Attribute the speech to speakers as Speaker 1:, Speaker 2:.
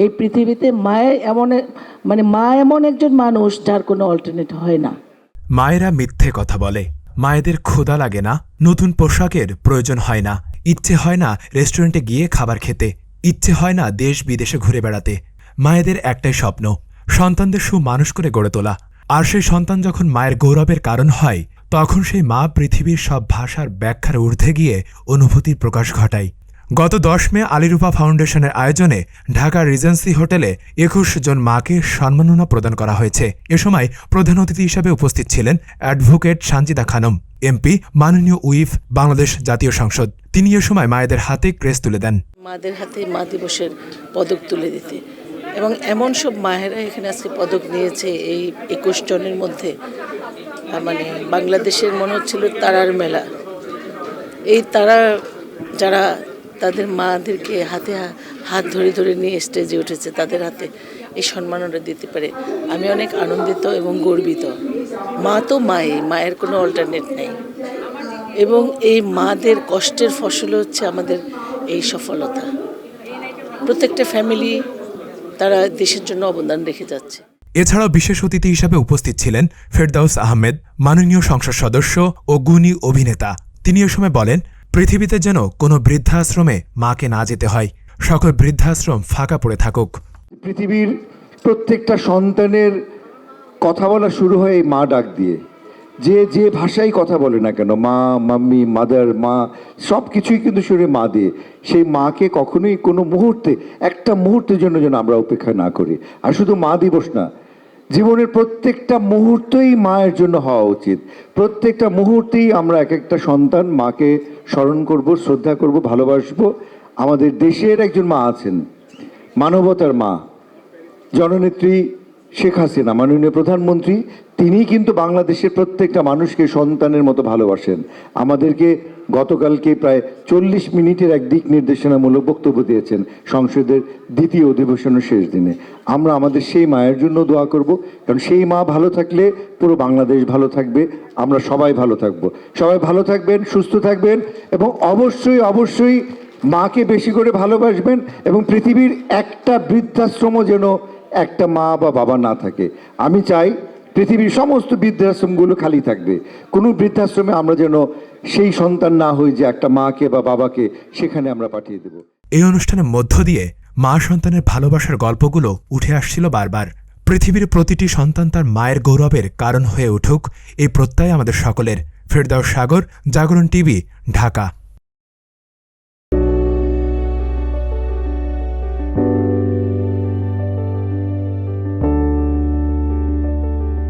Speaker 1: এই পৃথিবীতে মায়ের এমন মানে মা এমন একজন মানুষ যার কোনো অল্টারনেট হয় না।
Speaker 2: মায়েরা মিথ্যে কথা বলে। মায়েদের ক্ষুধা লাগে না, নতুন পোশাকের প্রয়োজন হয় না। ইচ্ছে হয় না রেস্টুরেন্টে গিয়ে খাবার খেতে। ইচ্ছে হয় না দেশ বিদেশে ঘুরে বেড়াতে। মায়েদের একটাই স্বপ্ন, সন্তানদের সুমানুষ করে গড়ে তোলা। আর সেই সন্তান যখন মায়ের গৌরবের কারণ হয়, তখন সেই মা পৃথিবীর সব ভাষার ব্যাখ্যার ঊর্ধ্বে গিয়ে অনুভূতির প্রকাশ ঘটায়। গত দশ মে আলিরূপা ফাউন্ডেশনের আয়োজনে ঢাকা রিজেন্সি হোটেলে একুশ জন মাকে সম্মাননা প্রদান করা হয়েছে। এ সময় প্রধান অতিথি হিসেবে উপস্থিত ছিলেন অ্যাডভোকেট সানজিদা খানম, এমপি, মাননীয় উইফ, বাংলাদেশ জাতীয় সংসদ। তিনি এ সময় মায়েদের হাতে ক্রেস তুলে দেন।
Speaker 1: মাদের হাতে মা দিবসের পদক তুলে দিতে। এবং এমন সব মায়েরা এখানে আজকে পদক নিয়েছে এই একুশ জনের মধ্যে। মানে বাংলাদেশের মনে হচ্ছিল তারার মেলা। এই তারা যারা তাদের মাদেরকে হাতে হাত ধরে ধরে নিয়ে স্টেজে উঠেছে। তাদের হাতে এই সম্মাননা দিতে পারে। আমি অনেক আনন্দিত এবং গর্বিত। মা তো মাই, মায়ের কোনো অল্টারনেট নেই। এবং এই মাদের কষ্টের ফসল হচ্ছে আমাদের এই সফলতা। প্রত্যেকটা ফ্যামিলি তারা দেশের জন্য অবদান রেখে যাচ্ছে।
Speaker 2: এছাড়াও বিশেষ অতিথি হিসাবে উপস্থিত ছিলেন ফেরদাউস আহমেদ, মাননীয় সংসদ সদস্য ও গুণী অভিনেতা। তিনি এ সময় বলেন পৃথিবীতে যেন কোনো বৃদ্ধাশ্রমে মাকে না যেতে হয়। সকল বৃদ্ধাশ্রম ফাঁকা পড়ে থাকুক।
Speaker 3: পৃথিবীর প্রত্যেকটা সন্তানের কথা বলা শুরু হয় এই মা ডাক দিয়ে। যে যে ভাষায় কথা বলে না কেন, মা, মাম্মি, মাদার, মা সব কিছুই কিন্তু হয় মা দিয়ে। সেই মাকে কখনোই কোনো মুহূর্তে, একটা মুহূর্তের জন্য যেন আমরা অপেক্ষা না করি। আর শুধু মা দিবস না জীবনের প্রত্যেকটা মুহূর্তই মায়ের জন্য হওয়া উচিত। প্রত্যেকটা মুহূর্তেই আমরা এক একটা সন্তান মাকে স্মরণ করব, শ্রদ্ধা করব, ভালোবাসবো। আমাদের দেশের একজন মা আছেন, মানবতার মা। জননেত্রী শেখ হাসিনা, মাননীয় প্রধানমন্ত্রী তিনি কিন্তু বাংলাদেশের প্রত্যেকটা মানুষকে সন্তানের মতো ভালোবাসেন। আমাদেরকে গতকালকে প্রায় চল্লিশ মিনিটের এক দিক নির্দেশনামূলক বক্তব্য দিয়েছেন সংসদের দ্বিতীয় অধিবেশনের শেষ দিনে। আমরা আমাদের সেই মায়ের জন্য দোয়া করব, কারণ সেই মা ভালো থাকলে পুরো বাংলাদেশ ভালো থাকবে, আমরা সবাই ভালো থাকব। সবাই ভালো থাকবেন, সুস্থ থাকবেন, এবং অবশ্যই অবশ্যই মাকে বেশি করে ভালোবাসবেন, এবং পৃথিবীর একটা বৃদ্ধাশ্রমও যেন একটা মা বা বাবা না থাকে। আমি চাই পৃথিবীর সমস্ত বৃদ্ধাশ্রমগুলো খালি থাকবে। কোনো বৃদ্ধাশ্রমে আমরা যেন সেই সন্তান না হই যে একটা মাকে বা বাবাকে সেখানে আমরা পাঠিয়ে দেবো।
Speaker 2: এই অনুষ্ঠানের মধ্য দিয়ে মা সন্তানের ভালোবাসার গল্পগুলো উঠে আসছিল বারবার। পৃথিবীর প্রতিটি সন্তান তার মায়ের গৌরবের কারণ হয়ে উঠুক, এই প্রত্যয় আমাদের সকলের। ফেরদাও সাগর, জাগরণ টিভি, ঢাকা।